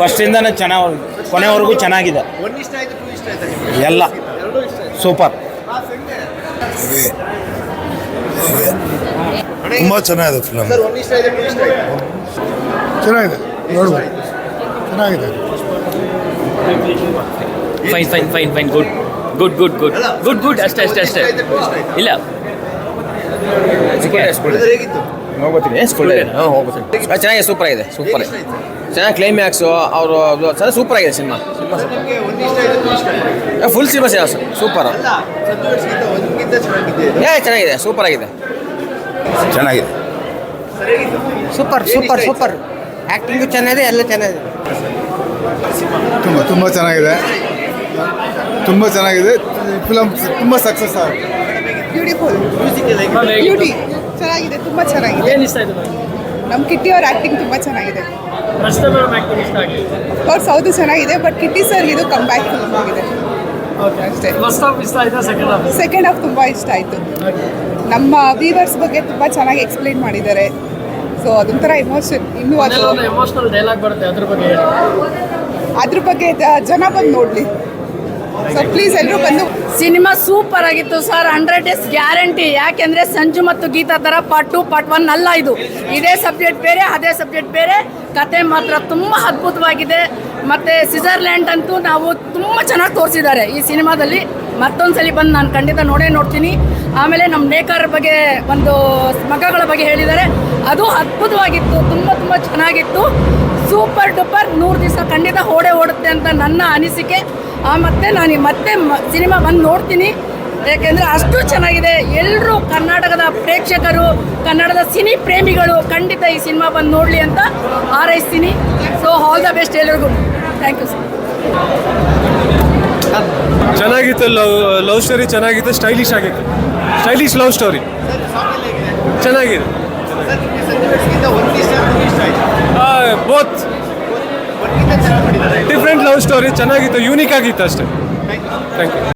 ಫಸ್ಟಿಂದನೇ ಚೆನ್ನಾಗಿ ಕೊನೆವರೆಗೂ ಚೆನ್ನಾಗಿದೆ. ಒನ್ ಇಷ್ಟ ಆಯ್ತು ಟೂ ಇಷ್ಟ ಆಯ್ತು ಎಲ್ಲ. ಎರಡೂ ಇಷ್ಟ ಆಯ್ತು? ಸೂಪರ್ ತುಂಬ ಚೆನ್ನಾಗಿದೆ ಫಿಲಮ್ ಸರ್ ಒನ್ ಇಷ್ಟ ಆಯ್ತು ಟೂ ಇಷ್ಟ ಆಯ್ತು? ಚೆನ್ನಾಗಿದೆ ನೋಡ್ಬೋದು. ಚೆನ್ನಾಗಿದೆ. Fine fine fine fine good good good good good good ಅಷ್ಟೇ ಅಷ್ಟೇ ಅಷ್ಟೇ. ಇಲ್ಲ. ಚೆನ್ನಾಗಿದೆ ಸೂಪರ್ ಆಗಿದೆ ಸೂಪರ್ ಚೆನ್ನಾಗಿ ಕ್ಲೈಮ್ಯಾಕ್ಸು ಅವರು ಚೆನ್ನಾಗಿ ಸೂಪರ್ ಆಗಿದೆ cinema cinema full cinema super sir ಸದ್ದುಗಿಂತ ಒಂದಕ್ಕಿಂತ ಚೆನ್ನಾಗಿದೆ ಇದು. ಏ ಚೆನ್ನಾಗಿದೆ ಸೂಪರ್ ಆಗಿದೆ. ಚೆನ್ನಾಗಿದೆ. Super super? ಸೂಪರ್ ಆ್ಯಕ್ಟಿಂಗು ಚೆನ್ನಾಗಿದೆ ಎಲ್ಲ ಚೆನ್ನಾಗಿದೆ. ತುಂಬ ತುಂಬ ಚೆನ್ನಾಗಿದೆ. ತುಂಬ ಚೆನ್ನಾಗಿದೆ. ಫಿಲಮ್ ತುಂಬ ಸಕ್ಸಸ್ ಆಗಿದೆ ಬ್ಯೂಟಿಫುಲ್ ಬ್ಯೂಟಿ ಚೆನ್ನಾಗಿದೆ ತುಂಬ ಚೆನ್ನಾಗಿದೆ. ಏನು ಇಷ್ಟ ಆಯ್ತು ನಮ್ಮ ಕಿಟ್ಟಿ ಅವ್ರ ಆ್ಯಕ್ಟಿಂಗ್ ತುಂಬ ಚೆನ್ನಾಗಿದೆ. ಫಸ್ಟ್ ಮೇಡಮ್ ಆ್ಯಕ್ಟಿಂಗ್ ಇಷ್ಟ ಆಗಿದೆ. ಅವ್ರ ಸೌದು ಚೆನ್ನಾಗಿದೆ ಬಟ್ ಕಿಟ್ಟಿ ಸರ್ ಇದು ಕಮ್ ಬ್ಯಾಕ್ ಫಿಲ್ಮ್ ಆಗಿದೆ ಅಷ್ಟೇ. ಫಸ್ಟ್ ಹಾಫ್ ಇಷ್ಟ ಆಯ್ತಾ ಸೆಕೆಂಡ್ ಹಾಫ್ ಸೆಕೆಂಡ್ ಹಾಫ್ ತುಂಬ ಇಷ್ಟ ಆಯಿತು. ನಮ್ಮ ವೀವರ್ಸ್ ಬಗ್ಗೆ ತುಂಬ ಚೆನ್ನಾಗಿ ಎಕ್ಸ್ಪ್ಲೈನ್ ಮಾಡಿದ್ದಾರೆ. ಸೊ ಅದೊಂಥರ ಎಮೋಷನ್ ಇನ್ನೂ ಅದು ಎಮೋಷನಲ್ ಡೈಲಾಗ್ ಬರುತ್ತೆ ಅದ್ರ ಬಗ್ಗೆ ಅದ್ರ ಬಗ್ಗೆ ಜನ ಬಂದು ನೋಡಲಿ. ಸೊ ಪ್ಲೀಸ್ ಬಂದು ಸಿನಿಮಾ ಸೂಪರ್ ಆಗಿತ್ತು ಸರ್, ಹಂಡ್ರೆಡ್ ಡೇಸ್ ಗ್ಯಾರಂಟಿ. ಯಾಕೆಂದ್ರೆ ಸಂಜು ಮತ್ತು ಗೀತಾ ತರ ಪಾರ್ಟ್ ಟು ಪಾರ್ಟ್ ಒನ್ ಅಲ್ಲ ಇದು. ಇದೇ ಸಬ್ಜೆಕ್ಟ್ ಬೇರೆ, ಅದೇ ಸಬ್ಜೆಕ್ಟ್ ಬೇರೆ. ಕತೆ ಮಾತ್ರ ತುಂಬ ಅದ್ಭುತವಾಗಿದೆ. ಮತ್ತೆ ಸ್ವಿಟ್ಜರ್ಲ್ಯಾಂಡ್ ಅಂತೂ ನಾವು ತುಂಬ ಚೆನ್ನಾಗಿ ತೋರಿಸಿದ್ದಾರೆ ಈ ಸಿನಿಮಾದಲ್ಲಿ. ಮತ್ತೊಂದ್ಸಲಿ ಬಂದು ನಾನು ಖಂಡಿತ ನೋಡೇ ನೋಡ್ತೀನಿ. ಆಮೇಲೆ ನಮ್ಮ ನೇಕಾರ ಬಗ್ಗೆ ಒಂದು ಮಗಗಳ ಬಗ್ಗೆ ಹೇಳಿದ್ದಾರೆ. ಅದು ಅದ್ಭುತವಾಗಿತ್ತು, ತುಂಬ ತುಂಬ ಚೆನ್ನಾಗಿತ್ತು. ಸೂಪರ್ ಡೂಪರ್, ನೂರು ದಿವಸ ಖಂಡಿತ ಓಡೇ ಓಡುತ್ತೆ ಅಂತ ನನ್ನ ಅನಿಸಿಕೆ. ಮತ್ತೆ ನಾನು ಮತ್ತೆ ಸಿನಿಮಾ ಬಂದು ನೋಡ್ತೀನಿ. ಯಾಕೆಂದರೆ ಅಷ್ಟು ಚೆನ್ನಾಗಿದೆ. ಎಲ್ಲರೂ ಕರ್ನಾಟಕದ ಪ್ರೇಕ್ಷಕರು ಕನ್ನಡದ ಸಿನಿ ಪ್ರೇಮಿಗಳು ಖಂಡಿತ ಈ ಸಿನಿಮಾ ಬಂದು ನೋಡಲಿ ಅಂತ ಹಾರೈಸ್ತೀನಿ. ಸೊ ಆಲ್ ದ ಬೆಸ್ಟ್ ಎಲ್ರಿಗೂ. ಥ್ಯಾಂಕ್ ಯು ಸರ್ ಚೆನ್ನಾಗಿತ್ತು ಲವ್ ಲವ್ ಸ್ಟೋರಿ ಚೆನ್ನಾಗಿತ್ತು ಸ್ಟೈಲಿಶ್ ಆಗಿತ್ತು. Stylish love story. ಚೆನ್ನಾಗಿದೆ. ಬೋತ್ ಸ್ಟೋರಿ ಚೆನ್ನಾಗಿತ್ತು ಯೂನಿಕ್ ಆಗಿತ್ತು ಅಷ್ಟೇ. Thank you